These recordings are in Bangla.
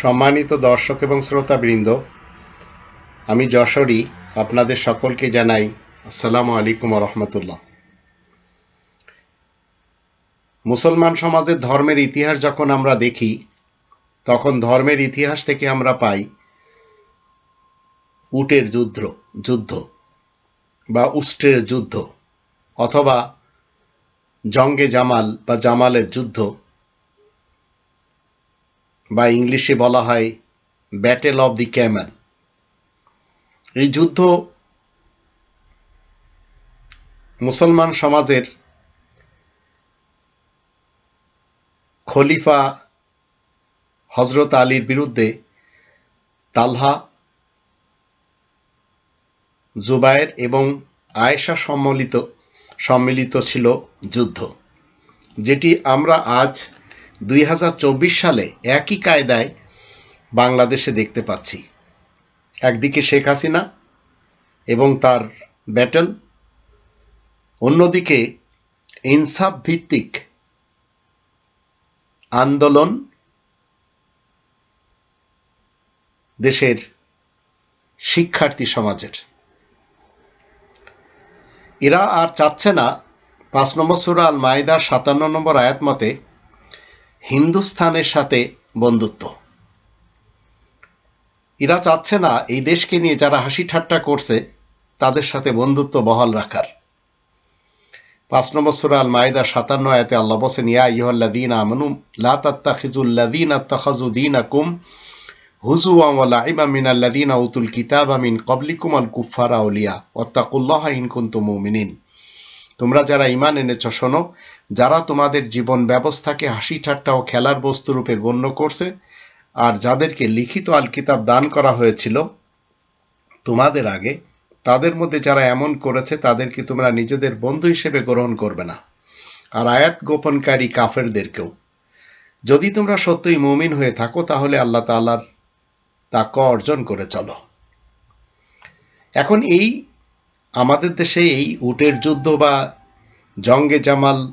সম্মানিত দর্শক এবং শ্রোতাবৃন্দ, আমি যশোরী, আপনাদের সকলকে জানাই আসসালামু আলাইকুম রহমতুল্লাহ। মুসলমান সমাজের ধর্মের ইতিহাস যখন আমরা দেখি, তখন ধর্মের ইতিহাস থেকে আমরা পাই উটের যুদ্ধ যুদ্ধ বা উষ্ট্রের যুদ্ধ অথবা জঙ্গে জামাল বা জামালের যুদ্ধ। বা ইংলিশে বলা হয় ব্যাটেল অব দি ক্যামেল এই যুদ্ধ মুসলমান সমাজের খলিফা হজরত আলীর বিরুদ্ধে তালহা, জুবায়ের এবং আয়েশা সম্মিলিত সম্মিলিত ছিল যুদ্ধ, যেটি আমরা আজ দুই হাজার চব্বিশ সালে একই কায়দায় বাংলাদেশে দেখতে পাচ্ছি। একদিকে শেখ হাসিনা এবং তার ব্যাটেল অন্যদিকে ইনসাফ ভিত্তিক আন্দোলন দেশের শিক্ষার্থী সমাজের। এরা আর চাচ্ছে না, পাঁচ নম্বর সুরা আল মাইদার সাতান্ন নম্বর আয়াত মতে হিন্দুস্থানের সাথে বন্ধুত্ব। এরা চাচ্ছে না এই দেশকে নিয়ে যারা হাসি ঠাট্টা করছে, তাদের সাথে বন্ধুত্ব বহাল রাখার। পাঁচ নম্বর সুরা আল মাইদা সাতান্ন আয়াতে আল্লাহ বসেন ইয়া ইহল্লাদিন আমানু লা তাত্তাখিজুল্লাদিন আত্তাখাজু দীনাকুম হুজুয়া ওয়া লাইবা মিনাল্লাদিনা উতুল কিতাবা মিন ক্বাবলিকুম আল কুফারা আউলিয়া ওয়াত্তাকুল্লাহা ইন কুনতুম মুমিনিন। তোমরা যারা ইমান এনেছ, শোনো যারা তোমাদের জীবন ব্যবস্থাকে হাসি ঠাট্টা ও খেলার বস্তুরূপে গণ্য করছে আর যাদেরকে লিখিত আল কিতাব দান করা হয়েছিল, তোমাদের আগে, তাদের মধ্যে যারা এমন করেছে, তাদেরকে তোমরা নিজেদের বন্ধু হিসেবে গ্রহণ করবে না। আর আয়াত গোপনকারী কাফেরদেরকেও। যদি তোমরা সত্যই মুমিন হয়ে থাকো, তাহলে আল্লাহ তাআলার তাক অর্জন করে চলো। এখন এই আমাদের দেশে এই উটের যুদ্ধ বা জঙ্গে জামাল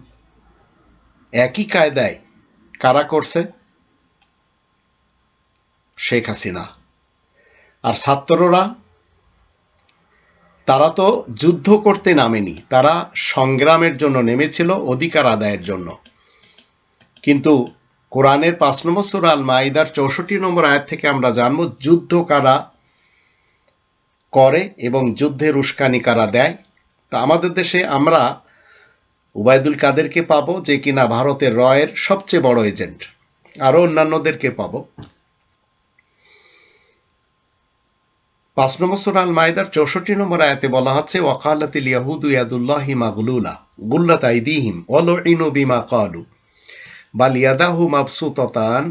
একই কায়দায় কারা করছে? শেখ হাসিনা। আর ছাত্ররা, তারা তো যুদ্ধ করতে নামেনি, তারা সংগ্রামের জন্য নেমেছিল, অধিকার আদায়ের জন্য। কিন্তু কোরআনের পাঁচ নম্বর সুরা আল মাইদার চৌষট্টি নম্বর আয়াত থেকে আমরা জানব, যুদ্ধ কারা করে এবং যুদ্ধের উস্কানি কারা দেয়? তা আমাদের দেশে আমরা উবায়দুল কাদেরকে পাবো, যে কিনা ভারতের রয়ের সবচেয়ে বড় এজেন্ট। আরও অন্যান্যদেরকে পাবো। পাঁচ নম্বর সুরাল মায়দার চৌষট্টি নম্বর আয়াতে বলা হচ্ছে, ওয়াকালাতিল ইয়াহুদু ইয়াদুল্লাহি মাগলুলা, গুল্লাত আইদিহিম, ওয়ালুইনু বিমা কালু বাল ইয়াদাহু মাবসুতাতান,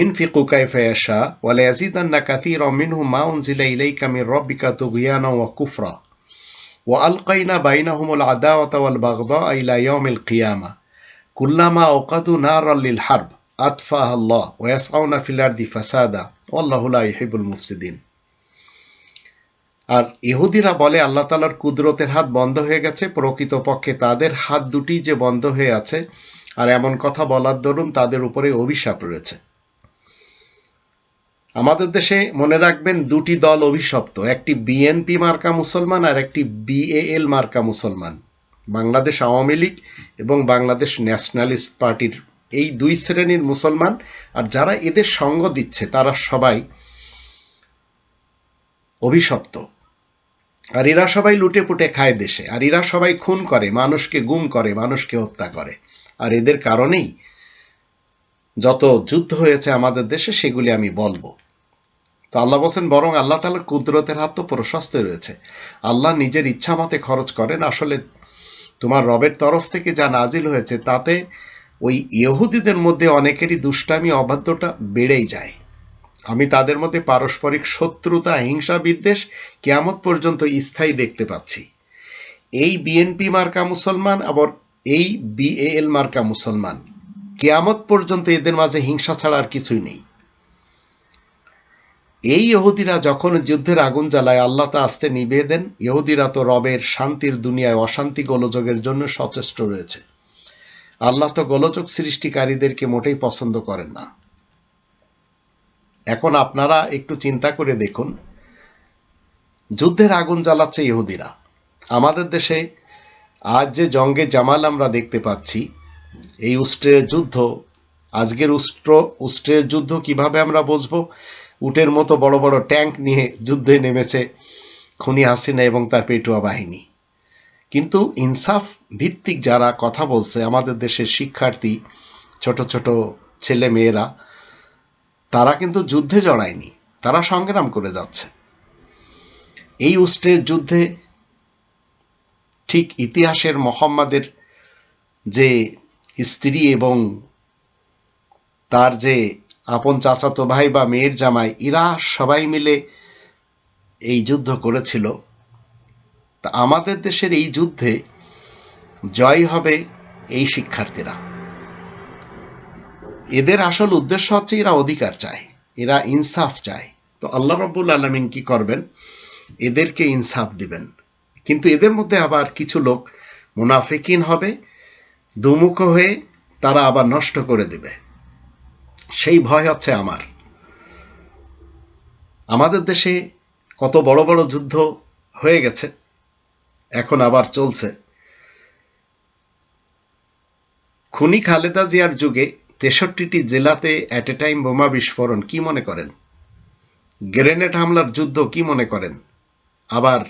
ইনফিকু কাইফা ইয়াশা, ওয়া লায়াজিদান্না কাসীরাম মিনহুম মা উনজিলা ইলাইকা মির রাব্বিকা তুগয়ানা ওয়া কুফরা। وألقينا بينهم العداوة والبغضاء إلى يوم القيامة كلما أوقدوا نارا للحرب أطفاها الله ويسعون في الأرض فسادا والله لا يحب المفسدين আর ইহুদিরা বলে আল্লাহ তালার কুদরতের হাত বন্ধ হয়ে গেছে প্রকৃতপক্ষে তাদের হাত দুটি যে বন্ধ হয়ে আছে আর এমন কথা বলার দরুন তাদের উপরে অভিশাপ রয়েছে আমাদের দেশে মনে রাখবেন দুটি দল অভিশপ্ত, একটি বিএনপি মার্কা মুসলমান আর একটি বিএএল মার্কা মুসলমান। বাংলাদেশ আওয়ামী লীগ এবং বাংলাদেশ ন্যাশনালিস্ট পার্টির এই দুই শ্রেণির মুসলমান, আর যারা এদের সঙ্গ দিচ্ছে, তারা সবাই অভিশপ্ত। আর এরা সবাই লুটে পুটে খায় দেশে, আর এরা সবাই খুন করে, মানুষকে গুম করে, মানুষকে হত্যা করে। আর এদের কারণেই যত যুদ্ধ হয়েছে আমাদের দেশে, সেগুলি আমি বলব। তো আল্লাহ বলছেন, বরং আল্লাহ তালার কুদরতের হাত তো প্রশস্ত রয়েছে। আল্লাহ নিজের ইচ্ছা মতে খরচ করেন। আসলে তোমার রবের তরফ থেকে যা নাজিল হয়েছে, তাতে ওই ইহুদিদের মধ্যে অনেকেরই দুষ্টামি অবাধ্যটা বেড়েই যায়। আমি তাদের মধ্যে পারস্পরিক শত্রুতা, হিংসা, বিদ্বেষ কেয়ামত পর্যন্ত স্থায়ী দেখতে পাচ্ছি। এই বিএনপি মার্কা মুসলমান, আবার এই বিএএল মার্কা মুসলমান। কেয়ামত পর্যন্ত এদের মাঝে হিংসা ছাড়া আর কিছুই নেই। এই ইহুদিরা যখন যুদ্ধের আগুন জ্বালায়, আল্লাহ তা আস্তে নিভিয়ে দেন। ইহুদিরা তো রবের শান্তির দুনিয়ায় অশান্তি গোলযোগের জন্য সচেষ্ট রয়েছে। আল্লাহ তো গোলযোগ সৃষ্টিকারীদেরকে মোটেই পছন্দ করেন না। এখন আপনারা একটু চিন্তা করে দেখুন, যুদ্ধের আগুন জ্বালাচ্ছে ইহুদিরা। আমাদের দেশে আজ যে জঙ্গে জামাল আমরা দেখতে পাচ্ছি এই উষ্ট্রের যুদ্ধ, আজকের উষ্ট্র, উষ্ট্রের যুদ্ধ কীভাবে আমরা বুঝব উটের মতো বড় বড় ট্যাঙ্ক নিয়ে যুদ্ধে নেমেছে খুনি হাসিনা এবং তার পেটুয়া বাহিনী। কিন্তু ইনসাফ ভিত্তিক যারা কথা বলছে, আমাদের দেশের শিক্ষার্থী, ছোট ছোট ছেলে মেয়েরা, তারা কিন্তু যুদ্ধে জড়ায়নি, তারা সংগ্রাম করে যাচ্ছে। এই উষ্ট্রের যুদ্ধে ঠিক ইতিহাসের মোহাম্মদের যে স্ত্রী এবং তার যে আপন চাচাতো ভাই বা মেয়ের জামাই, এরা সবাই মিলে এই যুদ্ধ করেছিল। তা আমাদের দেশের এই যুদ্ধে জয় হবে এই শিক্ষার্থীরা। এদের আসল উদ্দেশ্য হচ্ছে এরা অধিকার চায়, এরা ইনসাফ চায়। তো আল্লাহ রব্বুল আলমিন কি করবেন? এদেরকে ইনসাফ দিবেন। কিন্তু এদের মধ্যে আবার কিছু লোক মুনাফিকিন হবে দুমুখ হয়ে তারা আবার নষ্ট করে দিবে। সেই ভয় হচ্ছে আমার। আমাদের দেশে কত বড় বড় যুদ্ধ হয়ে গেছে, এখন আবার চলছে। খুনি খালেদা জিয়ার যুগে তেষট্টিটি জেলাতে অ্যাট এ টাইম বোমা বিস্ফোরণ কি মনে করেন? গ্রেনেড হামলার যুদ্ধ কি মনে করেন? আবার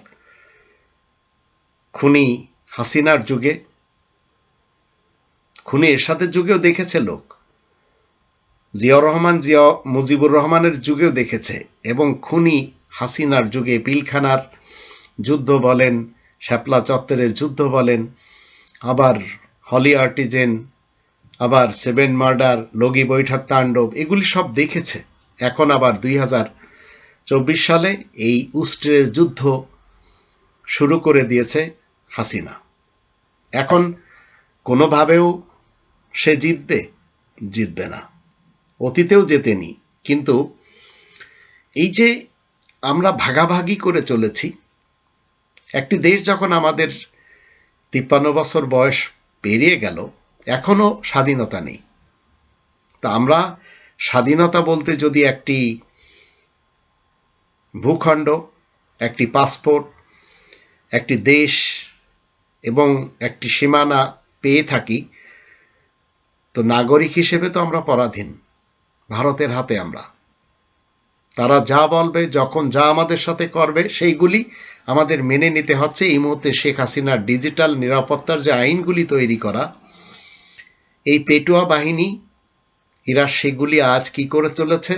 খুনি হাসিনার যুগে খুনি এরশাদের যুগেও দেখেছে লোক। জিয়াউর রহমান জিয়া মুজিবুর রহমানের যুগেও দেখেছে এবং খুনি হাসিনার যুগে পিলখানার যুদ্ধ বলেন, শ্যাপলা চত্বরের যুদ্ধ বলেন, আবার হলি আর্টিজেন, আবার সেভেন মার্ডার, লগি বৈঠক তাণ্ডব, এগুলি সব দেখেছে। এখন আবার দুই হাজার চব্বিশ সালে এই উষ্ট্রের যুদ্ধ শুরু করে দিয়েছে হাসিনা। এখন কোনোভাবেও সে জিতবে? জিতবে না। অতীতেও জেতেনি। কিন্তু এই যে আমরা ভাগাভাগি করে চলেছি, একটি দেশ যখন আমাদের তিপ্পান্ন বছর বয়স পেরিয়ে গেল, এখনও স্বাধীনতা নেই। তা আমরা স্বাধীনতা বলতে যদি একটি ভূখণ্ড, একটি পাসপোর্ট, একটি দেশ এবং একটি সীমানা পেয়ে থাকি তো নাগরিক হিসেবে তো আমরা পরাধীন, ভারতের হাতে আমরা। তারা যা বলবে, যখন যা আমাদের সাথে করবে, সেইগুলি আমাদের মেনে নিতে হচ্ছে। এই মুহূর্তে শেখ হাসিনার ডিজিটাল নিরাপত্তার যে আইনগুলি তৈরি করা, এই পেটুয়া বাহিনী, এরা সেগুলি আজ কি করে চলেছে?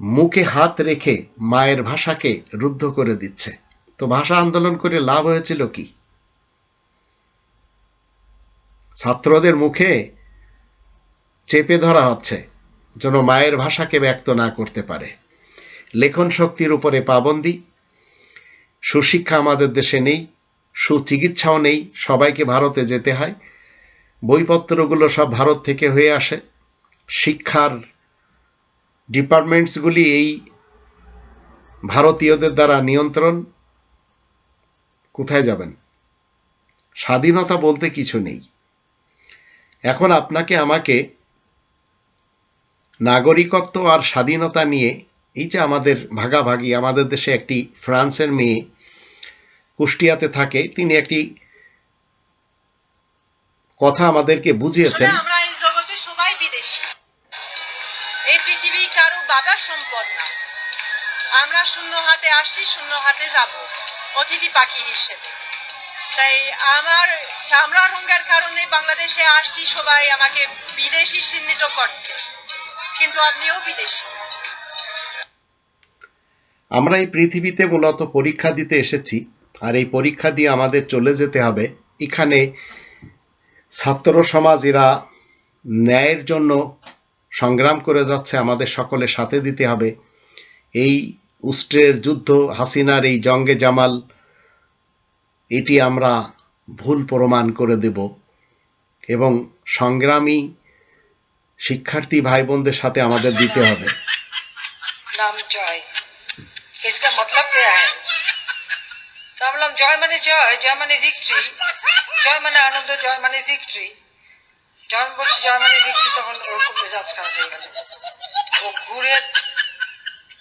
মুখে হাত রেখে মায়ের ভাষাকে রুদ্ধ করে দিচ্ছে। তো ভাষা আন্দোলন করে লাভ হয়েছিল কি? ছাত্রদের মুখে চেপে ধরা হচ্ছে, যেন মায়ের ভাষাকে ব্যক্ত না করতে পারে। লেখন শক্তির উপরে পাবন্দি, সুশিক্ষা আমাদের দেশে নেই, সুচিকিৎসাও নেই, সবাইকে ভারতে যেতে হয়। বইপত্রগুলো সব ভারত থেকে হয়ে আসে। শিক্ষার ডিপার্টমেন্টসগুলি এই ভারতীয়দের দ্বারা নিয়ন্ত্রণ, কোথায় যাবেন? স্বাধীনতা বলতে কিছু নেই। এখন আপনাকে আমাকে নাগরিকত্ব আর স্বাধীনতা নিয়ে এই যে আমাদের ভাগাভাগি, আমাদের দেশে একটি ফ্রান্সের মেয়ে কুষ্টিয়াতে থাকে, তিনি একটি কথা আমাদেরকে বুঝিয়েছেন। আমরা এই জগতে সবাই বিদেশি। এই পৃথিবী কারও বাবার সম্পদ না। আমরা শূন্য হাতে আসছি, শূন্য হাতে যাব, অতিথি পাখি হিসেবে। তাই আমার চামড়া রঙের কারণে বাংলাদেশে আসছি, সবাই আমাকে বিদেশি চিহ্নিত করছে। কিন্তু আপনিও বিদেশি। আমরা এই পৃথিবীতে মূলত পরীক্ষা দিতে এসেছি, আর এই পরীক্ষা দিয়ে আমাদের চলে যেতে হবে। এখানে ছাত্র সমাজ এরা ন্যায়ের জন্য সংগ্রাম করে যাচ্ছে, আমাদের সকলের সাথে দিতে হবে। এই উষ্ট্রের যুদ্ধ, হাসিনার এই জঙ্গে জামাল, এটি আমরা ভুল প্রমাণ করে দেব। এবং সংগ্রামী শিক্ষার্থী ভাই বোনদের সাথে আমাদের দিতে হবে नाम जय इसका मतलब क्या है তো আমি বললাম জয় মানে জয় জয় মানে ভিক্টরি জয় মানে আনন্দ জয় মানে ভিক্টরি যখন বলছি জয় মানে ভিক্টরি তখন ওরকম মেজাজ খারাপ হয়ে গেল ও ঘুরে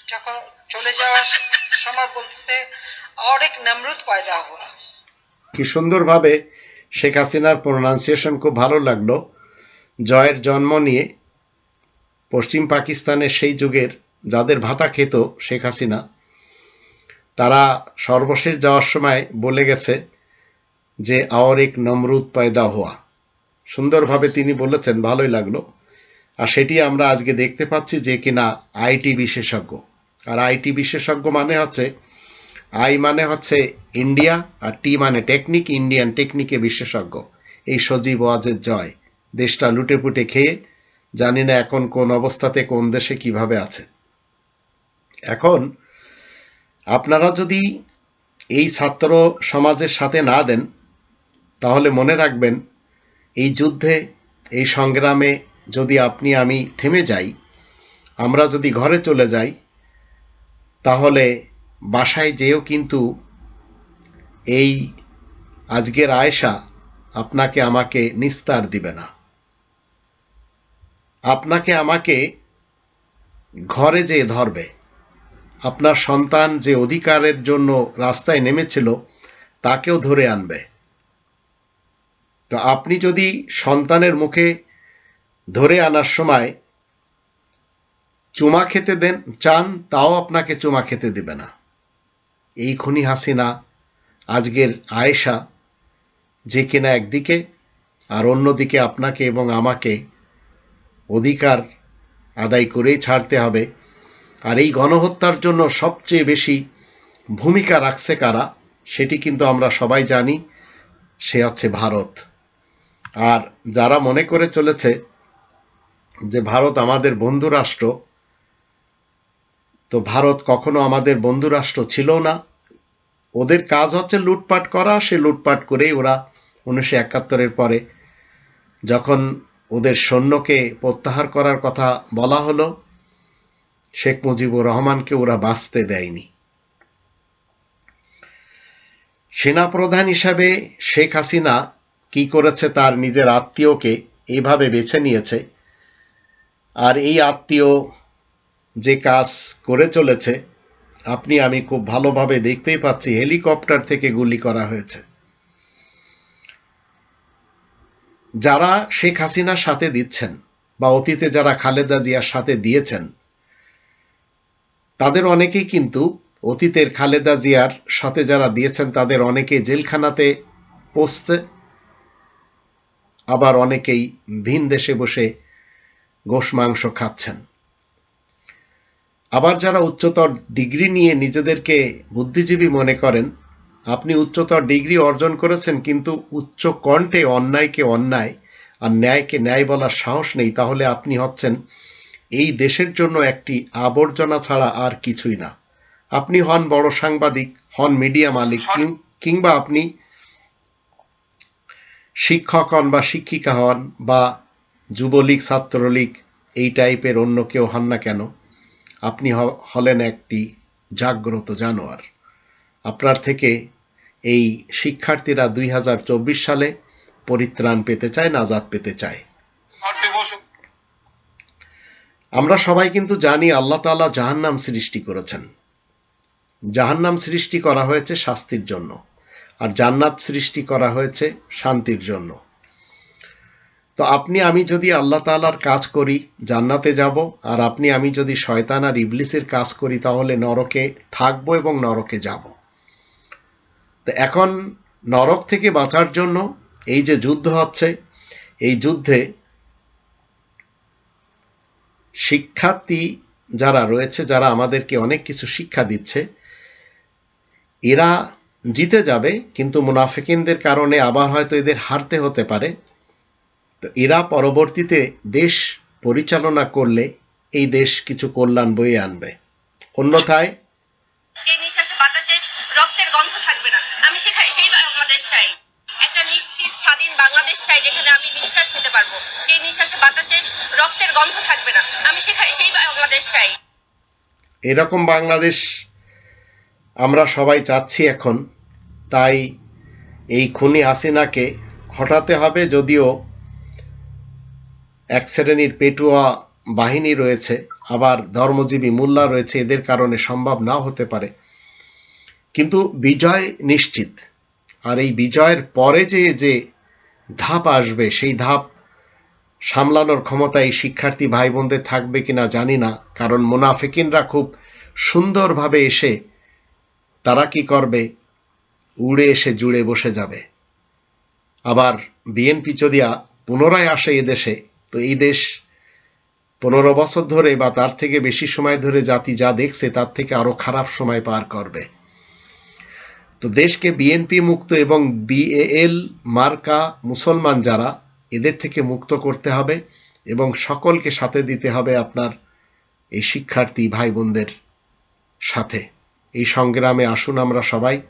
যখন চলে যাওয়ার সময় বলতেছে और एक नमरूद पैदा हुआ কি সুন্দরভাবে শেখ হাসিনার প্রোনাউন্সিয়েশন খুব ভালো লাগলো জয়ের জন্ম নিয়ে পশ্চিম পাকিস্তানের সেই যুগের যাদের ভাতা খেত শেখ হাসিনা, তারা সর্বশেষ যাওয়ার সময় বলে গেছে যে, আওয়ার এক নমরুদ পয়দা হওয়া সুন্দরভাবে তিনি বলেছেন, ভালোই লাগল। আর সেটি আমরা আজকে দেখতে পাচ্ছি যে কিনা আইটি বিশেষজ্ঞ। আর আইটি বিশেষজ্ঞ মানে হচ্ছে, আই মানে হচ্ছে ইন্ডিয়া আর টি মানে টেকনিক, ইন্ডিয়ান টেকনিকে বিশেষজ্ঞ। এই সজীব ওয়াজের জয়। দেশটা লুটে পুটে খেয়ে জানি না এখন কোন অবস্থাতে কোন দেশে কীভাবে আছে। এখন আপনারা যদি এই ছাত্র সমাজের সাথে না দেন, তাহলে মনে রাখবেন, এই যুদ্ধে, এই সংগ্রামে যদি আপনি আমি থেমে যাই, আমরা যদি ঘরে চলে যাই, তাহলে বাসায় যেও কিন্তু এই আজকের আয়েশা আপনাকে আমাকে নিস্তার দিবে না। আপনাকে আমাকে ঘরে যেয়ে ধরবে। আপনার সন্তান যে অধিকারের জন্য রাস্তায় নেমেছিল, তাকেও ধরে আনবে। তো আপনি যদি সন্তানের মুখে ধরে আনার সময় চুমা খেতে দেন, চান, তাও আপনাকে চুমা খেতে দেবে না। এই খুনি হাসিনা, আজকের আয়েশা, যে কিনা একদিকে আর অন্যদিকে আপনাকে এবং আমাকে অধিকার আদায় করেই ছাড়তে হবে। আর এই গণহত্যার জন্য সবচেয়ে বেশি ভূমিকা রাখছে কারা, সেটি কিন্তু আমরা সবাই জানি। সে হচ্ছে ভারত। আর যারা মনে করে চলেছে যে ভারত আমাদের বন্ধু রাষ্ট্র তো ভারত কখনো আমাদের বন্ধু রাষ্ট্র ছিল না। ওদের কাজ হচ্ছে লুটপাট করা। সে লুটপাট করেই ওরা উনিশশো একাত্তরের পরে যখন ওদের সৈন্যকে প্রত্যাহার করার কথা বলা হলো। শেখ মুজিবুর রহমানকে ওরা বাঁচতে দেয়নি। সেনাপ্রধান হিসাবে শেখ হাসিনা কি করেছে তার নিজের আত্মীয়কে এইভাবে বেছে নিয়েছে। আর এই আত্মীয় যে কাজ করে চলেছে, আপনি আমি খুব ভালোভাবে দেখতেই পাচ্ছি, হেলিকপ্টার থেকে গুলি করা হয়েছে। যারা শেখ হাসিনার সাথে দিচ্ছেন বা অতীতে যারা খালেদা জিয়ার সাথে দিয়েছেন, তাদের অনেকেই কিন্তু অতীতের খালেদা জিয়ার সাথে যারা দিয়েছেন, তাদের অনেকে জেলখানাতে পৌঁছতে আবার অনেকেই ভিন দেশে বসে গোশ মাংস খাচ্ছেন। আবার যারা উচ্চতর ডিগ্রি নিয়ে নিজেদেরকে বুদ্ধিজীবী মনে করেন আপনি উচ্চতর ডিগ্রি অর্জন করেছেন কিন্তু উচ্চ কণ্ঠে অন্যায়কে অন্যায় আর ন্যায়কে ন্যায় বলার সাহস নেই তাহলে আপনি হচ্ছেন এই দেশের জন্য একটি আবর্জনা ছাড়া আর কিছুই না। আপনি হন বড় সাংবাদিক হন মিডিয়া মালিক কিংবা আপনি শিক্ষক হন বা শিক্ষিকা হন বা যুবলীগ ছাত্রলীগ এই টাইপের অন্য কেউ হন না কেন আপনি হলেন একটি জাগ্রত জানোয়ার। আপনার থেকে এই শিক্ষার্থীরা দুই হাজার চব্বিশ সালে পরিত্রাণ পেতে চায় নাজাদ পেতে চায়। আমরা সবাই কিন্তু জানি আল্লাহ তাআলা জাহান্নাম সৃষ্টি করেছেন। জাহান্নাম সৃষ্টি করা হয়েছে শাস্তির জন্য আর জান্নাত সৃষ্টি করা হয়েছে শান্তির জন্য। তো আপনি আমি যদি আল্লাহ তাআলার কাজ করি জান্নাতে যাব আর আপনি আমি যদি শয়তান আর ইবলিসের কাজ করি তাহলে নরকে থাকব এবং নরকে যাব। তো এখন নরক থেকে বাঁচার জন্য এই যে যুদ্ধ হচ্ছে, এই যুদ্ধে শিক্ষার্থী যারা রয়েছে, যারা আমাদেরকে অনেক কিছু শিক্ষা দিচ্ছে, এরা জিতে যাবে, কিন্তু মুনাফিকিনদের কারণে আবার হয়তো এদের হারতে হতে পারে। তো এরা পরবর্তীতে দেশ পরিচালনা করলে এই দেশ কিছু কল্যাণ বয়ে আনবে। অন্যথায় বাতাসে রক্তের গন্ধ থাকবে না। আমি সেখানে, সেই বাংলাদেশ চাই। একটা নিশ্চিত, স্বাধীন বাংলাদেশ চাই যেখানে আমি নিঃশ্বাস নিতে পারব। যে নিঃশ্বাসে বাতাসে রক্তের গন্ধ থাকবে না। আমি সেখানে, সেই বাংলাদেশ চাই। এরকম বাংলাদেশ আমরা সবাই চাচ্ছি এখন। তাই এই খুনি হাসিনাকে হটাতে হবে যদিও এক শ্রেণির পেটুয়া বাহিনী রয়েছে, আবার ধর্মজীবী মোল্লা রয়েছে, এদের কারণে সম্ভব নাও হতে পারে। কিন্তু বিজয় নিশ্চিত। আর এই বিজয়ের পরে যে যে ধাপ আসবে, সেই ধাপ সামলানোর ক্ষমতা এই শিক্ষার্থী ভাই বোনদের থাকবে কিনা জানি না। কারণ মোনাফিকিনরা খুব সুন্দরভাবে এসে তারা কি করবে? উড়ে এসে জুড়ে বসে যাবে। আবার বিএনপি যদি পুনরায় আসে এদেশে তো এই দেশ পনেরো বছর ধরে বা তার থেকে বেশি সময় ধরে জাতি যা দেখছে, তার থেকে আরও খারাপ সময় পার করবে। তো দেশকে বিএনপি মুক্ত এবং বিএএল মার্কা মুসলমান যারা, এদের থেকে মুক্ত করতে হবে এবং সকলকে সাথে দিতে হবে আপনার এই শিক্ষার্থী ভাই বোনদের সাথে। এই সংগ্রামে আসুন আমরা সবাই।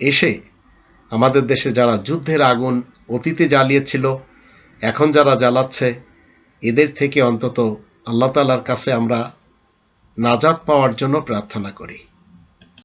এসে আমাদের দেশে যারা যুদ্ধের আগুন অতীতে জ্বালিয়েছিল, এখন যারা জ্বালাচ্ছে, এদের থেকে অন্তত আল্লাহ তালার কাছে আমরা নাজাত পাওয়ার জন্য প্রার্থনা করি।